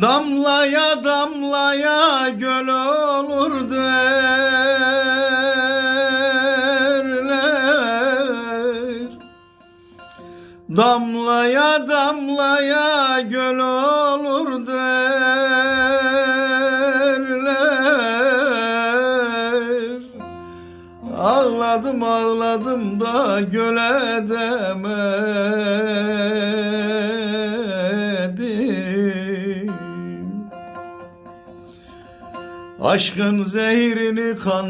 Damlaya damlaya göl olur derler. Damlaya damlaya göl olur Ağladım ağladım da göle demedim Aşkın zehrini kan